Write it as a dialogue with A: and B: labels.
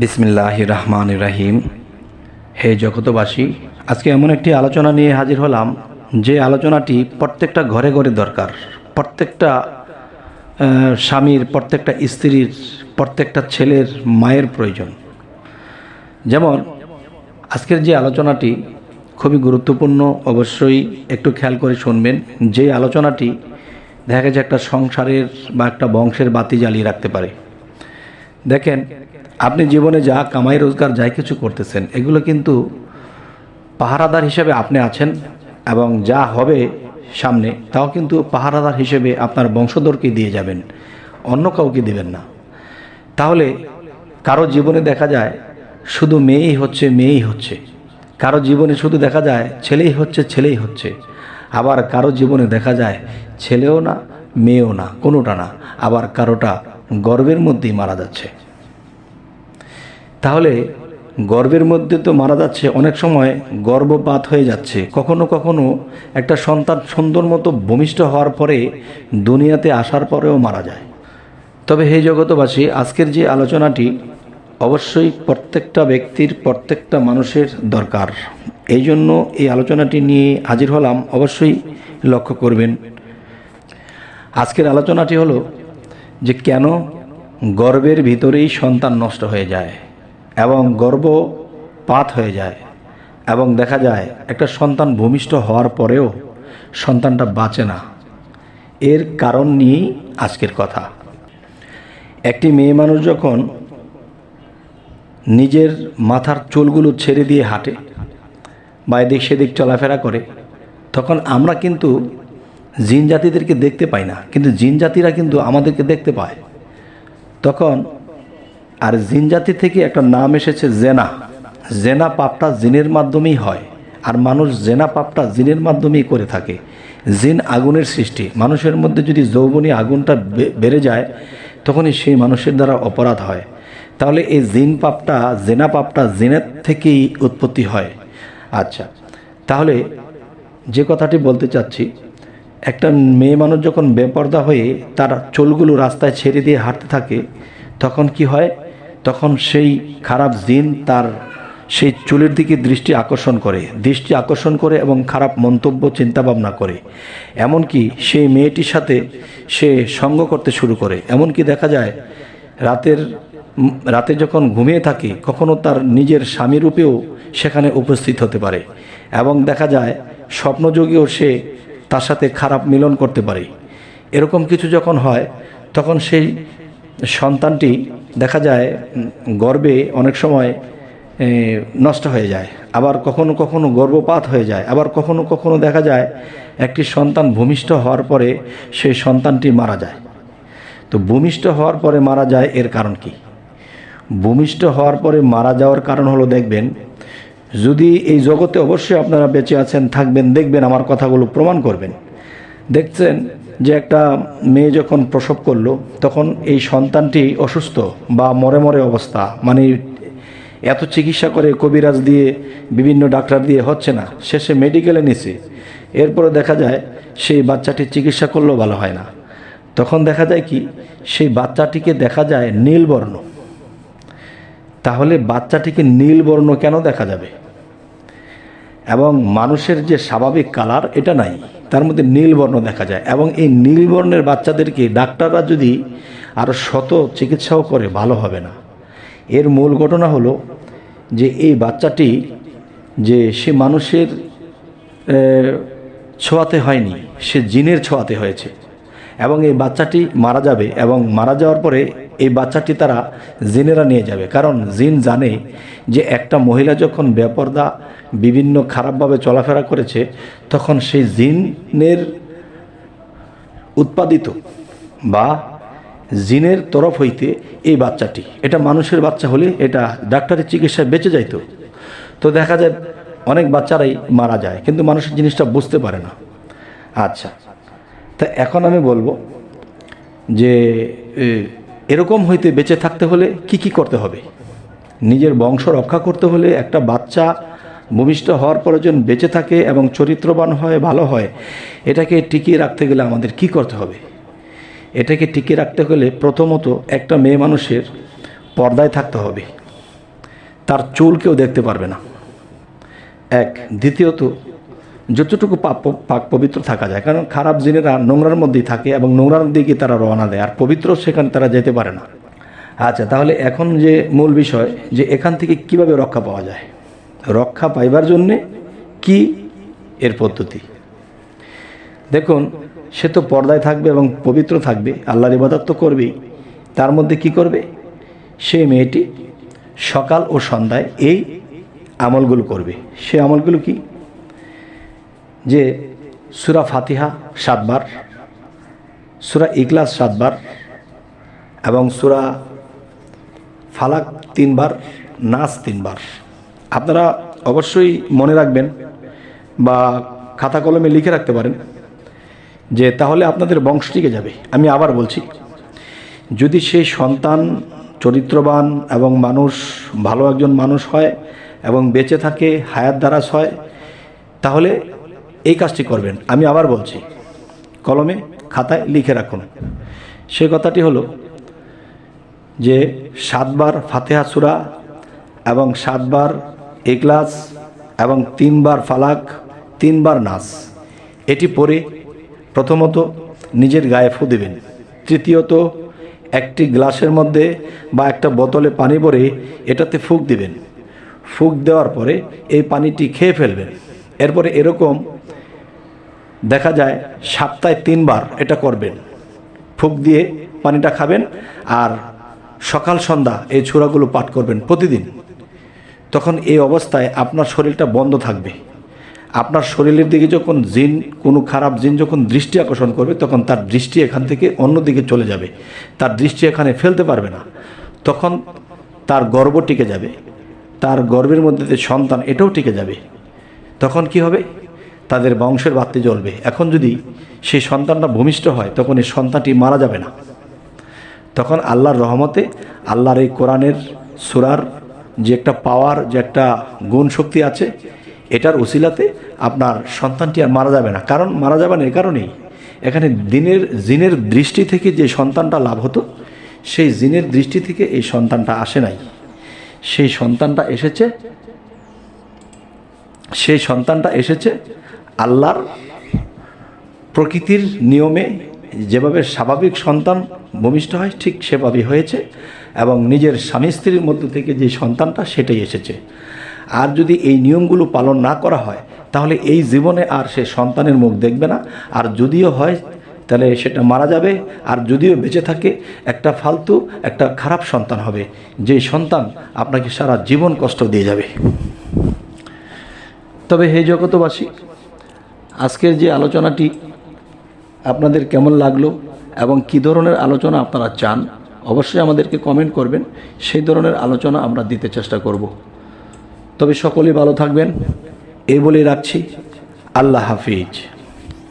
A: বিসমিল্লাহ রহমান রাহিম হে জগতবাসী, আজকে এমন একটি আলোচনা নিয়ে হাজির হলাম, যে আলোচনাটি প্রত্যেকটা ঘরে ঘরে দরকার। প্রত্যেকটা স্বামীর, প্রত্যেকটা স্ত্রীর, প্রত্যেকটা ছেলের মায়ের প্রয়োজন। যেমন, আজকের যে আলোচনাটি খুবই গুরুত্বপূর্ণ, অবশ্যই একটু খেয়াল করে শুনবেন, যে আলোচনাটি দেখা যায় একটা সংসারের বা একটা বংশের বাতি জ্বালিয়ে রাখতে পারে। দেখেন আপনি জীবনে যা কামাই, রোজগার, যাই কিছু করতেছেন, এগুলো কিন্তু পাহারাদার হিসেবে আপনি আছেন এবং যা হবে সামনে, তাও কিন্তু পাহারাদার হিসেবে আপনার বংশধরকে দিয়ে যাবেন, অন্য কাউকে দিবেন না। তাহলে কারও জীবনে দেখা যায় শুধু মেয়েই হচ্ছে মেয়েই হচ্ছে। কারও জীবনে শুধু দেখা যায় ছেলেই হচ্ছে ছেলেই হচ্ছে। আবার কারও জীবনে দেখা যায় ছেলেও না, মেয়েও না, কোনোটা না। আবার কারোটা গর্বের মধ্যেই মারা যাচ্ছে। তাহলে গর্বের মধ্যে তো মারা যাচ্ছে, অনেক সময় গর্ভপাত হয়ে যাচ্ছে। কখনো কখনো একটা সন্তান সুন্দর মতো ভূমিষ্ঠ হওয়ার পরে দুনিয়াতে আসার পরেও মারা যায়। তবে হে জগতবাসী আজকের যে আলোচনাটি অবশ্যই প্রত্যেকটা ব্যক্তির, প্রত্যেকটা মানুষের দরকার। এই জন্য এই আলোচনাটি নিয়ে হাজির হলাম, অবশ্যই লক্ষ্য করবেন। আজকের আলোচনাটি হলো যে কেন গর্বের ভিতরেই সন্তান নষ্ট হয়ে যায়। এবং গর্ভপাত হয়ে যায় এবং দেখা যায় একটা সন্তান ভূমিষ্ঠ হওয়ার পরেও সন্তানটা বাঁচে না। এর কারণ নিয়েই আজকের কথা। একটি মেয়ে মানুষ যখন নিজের মাথার চুলগুলো ছেড়ে দিয়ে হাঁটে, বা এদিক সেদিক চলাফেরা করে, তখন আমরা কিন্তু জিন জাতিদেরকে দেখতে পাই না। কিন্তু জিন জাতিরা কিন্তু আমাদেরকে দেখতে পায়। তখন আর জিন জাতি থেকে একটা নাম এসেছে জেনা। জেনা পাপটা জিনের মাধ্যমেই হয় আর মানুষ জেনা পাপটা জিনের মাধ্যমেই করে থাকে। জিন আগুনের সৃষ্টি। মানুষের মধ্যে যদি যৌবনী আগুনটা বেড়ে যায়, তখনই সেই মানুষের দ্বারা অপরাধ হয়। তাহলে এই জিন পাপটা, জেনা পাপটা জিনের থেকেই উৎপত্তি হয়। আচ্ছা তাহলে যে কথাটি বলতে চাচ্ছি, একটা মেয়ে মানুষ যখন বেপর্দা হয়ে তার চুলগুলো রাস্তায় ছেড়ে দিয়ে হাঁটতে থাকে, তখন কি হয়? তখন সেই খারাপ জিন তার সেই চুলের দিকে দৃষ্টি আকর্ষণ করে, দৃষ্টি আকর্ষণ করে এবং খারাপ মন্তব্য, চিন্তাভাবনা করে। এমনকি সেই মেয়েটির সাথে সে সঙ্গ করতে শুরু করে। এমনকি দেখা যায়, রাতের, রাতে যখন ঘুমিয়ে থাকে, কখনো তার নিজের স্বামীরূপেও সেখানে উপস্থিত হতে পারে এবং দেখা যায়, স্বপ্নযোগেও সে তার সাথে খারাপ মিলন করতে পারে। এরকম কিছু যখন হয়, তখন সেই সন্তানটি দেখা যায় গর্বে অনেক সময় নষ্ট হয়ে যায়। আবার কখনো কখনো গর্ভপাত হয়ে যায়। আবার কখনো কখনো দেখা যায়, একটি সন্তান ভূমিষ্ঠ হওয়ার পরে সেই সন্তানটি মারা যায়। তো ভূমিষ্ঠ হওয়ার পরে মারা যায় এর কারণ কি? ভূমিষ্ঠ হওয়ার পরে মারা যাওয়ার কারণ হলো, দেখবেন, যদি এই জগতে অবশ্যই আপনারা বেঁচে আছেন, থাকবেন, দেখবেন, আমার কথাগুলো প্রমাণ করবেন। দেখছেন যে একটা মেয়ে যখন প্রসব করল, তখন এই সন্তানটি অসুস্থ বা মরে মরে অবস্থা। মানে এত চিকিৎসা করে কবিরাজ দিয়ে, বিভিন্ন ডাক্তার দিয়ে হচ্ছে না। শেষে মেডিকেলে নিছে। এরপরে দেখা যায় সেই বাচ্চাটির চিকিৎসা করলেও ভালো হয় না। তখন দেখা যায় কি, সেই বাচ্চাটিকে দেখা যায় নীলবর্ণ। তাহলে বাচ্চাটিকে নীলবর্ণ কেন দেখা যাবে? এবং মানুষের যে স্বাভাবিক কালার, এটা নাই। তার মধ্যে নীলবর্ণ দেখা যায়। এবং এই নীলবর্ণের বাচ্চাদেরকে ডাক্তাররা যদি আরও শত চিকিৎসাও করে, ভালো হবে না। এর মূল ঘটনা হলো যে এই বাচ্চাটি যে সে মানুষের ছোঁয়াতে হয়নি, সে জিনের ছোঁয়াতে হয়েছে। এবং এই বাচ্চাটি মারা যাবে এবং মারা যাওয়ার পরে এই বাচ্চাটি তারা জিনেরা নিয়ে যাবে। কারণ জিন জানে যে একটা মহিলা যখন বেপর্দা, বিভিন্ন খারাপভাবে চলাফেরা করেছে, তখন সেই জিনের উৎপাদিত বা জিনের তরফ হইতে এই বাচ্চাটি, এটা মানুষের বাচ্চা হলে এটা ডাক্তারের চিকিৎসায় বেঁচে যাইতো। তো দেখা যায় অনেক বাচ্চারাই মারা যায়, কিন্তু মানুষের জিনিসটা বুঝতে পারে না। আচ্ছা তা এখন আমি বলব যে এরকম হইতে বেঁচে থাকতে হলে কি কি করতে হবে? নিজের বংশ রক্ষা করতে হলে একটা বাচ্চা ভূমিষ্ঠ হওয়ার পরে যেন বেঁচে থাকে এবং চরিত্রবান হয়, ভালো হয়, এটাকে টিকিয়ে রাখতে গেলে আমাদের কি করতে হবে? এটাকে টিকিয়ে রাখতে হলে প্রথমত একটা মেয়ে মানুষের পর্দায় থাকতে হবে। তার চুল কেউ দেখতে পারবে না। এক, দ্বিতীয়ত যতটুকু পাক পবিত্র থাকা যায়। কারণ খারাপ জিনেরা নোংরার মধ্যেই থাকে এবং নোংরার দিকে তারা রওনা দেয়, আর পবিত্র সেখানে তারা যেতে পারে না। আচ্ছা তাহলে এখন যে মূল বিষয়, যে এখান থেকে কীভাবে রক্ষা পাওয়া যায়? রক্ষা পাইবার জন্যে কি এর পদ্ধতি? দেখুন, সে তো পর্দায় থাকবে এবং পবিত্র থাকবে, আল্লাহর ইবাদত তো করবেই। তার মধ্যে কি করবে? সেই মেয়েটি সকাল ও সন্ধ্যায় এই আমলগুলো করবে। সে আমলগুলো কি? যে সুরা ফাতিহা সাতবার, সুরা ইকলাস সাতবার এবং সুরা ফালাক তিনবার নাচ তিনবার। আপনারা অবশ্যই মনে রাখবেন বা খাতা কলমে লিখে রাখতে পারেন যে তাহলে আপনাদের বংশ টিকে যাবে। আমি আবার বলছি, যদি সেই সন্তান চরিত্রবান এবং মানুষ, ভালো একজন মানুষ হয় এবং বেঁচে থাকে, হায়াত দ্বারাস হয়, তাহলে এই কাজটি করবেন। আমি আবার বলছি, কলমে খাতায় লিখে রাখুন। সে কথাটি হলো যে, সাতবার ফাতেহা সুরা এবং সাতবার এগলাস এবং তিনবার ফালাক, তিনবার নাস, এটি পরে প্রথমত নিজের গায়ে ফু দেবেন। তৃতীয়ত, একটি গ্লাসের মধ্যে বা একটা বোতলে পানি ভরে এটাতে ফুক দিবেন। ফুক দেওয়ার পরে এই পানিটি খেয়ে ফেলবেন। এরপরে এরকম দেখা যায় সপ্তাহে তিনবার এটা করবেন। ফুক দিয়ে পানিটা খাবেন আর সকাল, সন্ধ্যা এই ছোড়াগুলো পাঠ করবেন প্রতিদিন। তখন এই অবস্থায় আপনার শরীরটা বন্ধ থাকবে। আপনার শরীরের দিকে যখন জিন, কোনো খারাপ জিন যখন দৃষ্টি আকর্ষণ করবে, তখন তার দৃষ্টি এখান থেকে অন্যদিকে চলে যাবে। তার দৃষ্টি এখানে ফেলতে পারবে না। তখন তার গর্ব টিকে যাবে। তার গর্বের মধ্যে সন্তান, এটাও টিকে যাবে। তখন কি হবে? তাদের বংশের বাড়তে জ্বলবে। এখন যদি সেই সন্তানটা ভূমিষ্ঠ হয়, তখন এই সন্তানটি মারা যাবে না। তখন আল্লাহর রহমতে আল্লাহর এই কোরআনের সুরার যে একটা পাওয়ার যে একটা গুণ শক্তি আছে, এটার উসিলাতে আপনার সন্তানটি আর মারা যাবে না। কারণ মারা যাবে না এ কারণেই। এখানে দিনের, জিনের দৃষ্টি থেকে যে সন্তানটা লাভ হতো, সেই জিনের দৃষ্টি থেকে এই সন্তানটা আসে নাই। সেই সন্তানটা এসেছে, সেই সন্তানটা এসেছে আল্লাহর প্রকৃতির নিয়মে যেভাবে স্বাভাবিক সন্তান ভূমিষ্ঠ হয়, ঠিক সেভাবেই হয়েছে এবং নিজের স্বামী স্ত্রীর মধ্য থেকে যে সন্তানটা সেটাই এসেছে। আর যদি এই নিয়মগুলো পালন না করা হয়, তাহলে এই জীবনে আর সে সন্তানের মুখ দেখবে না। আর যদিও হয়, তাহলে সেটা মারা যাবে। আর যদিও বেঁচে থাকে, একটা ফালতু, একটা খারাপ সন্তান হবে। যে সন্তান আপনাকে সারা জীবন কষ্ট দিয়ে যাবে। তবে হে জগতবাসী আজকের যে আলোচনাটি আপনাদের কেমন লাগল এবং কি ধরনের আলোচনা আপনারা চান, অবশ্যই আমাদেরকে কমেন্ট করবেন। সেই ধরনের আলোচনা আমরা দিতে চেষ্টা করব। তবে সকলেই ভালো থাকবেন। এই বলে রাখছি। আল্লাহ হাফিজ।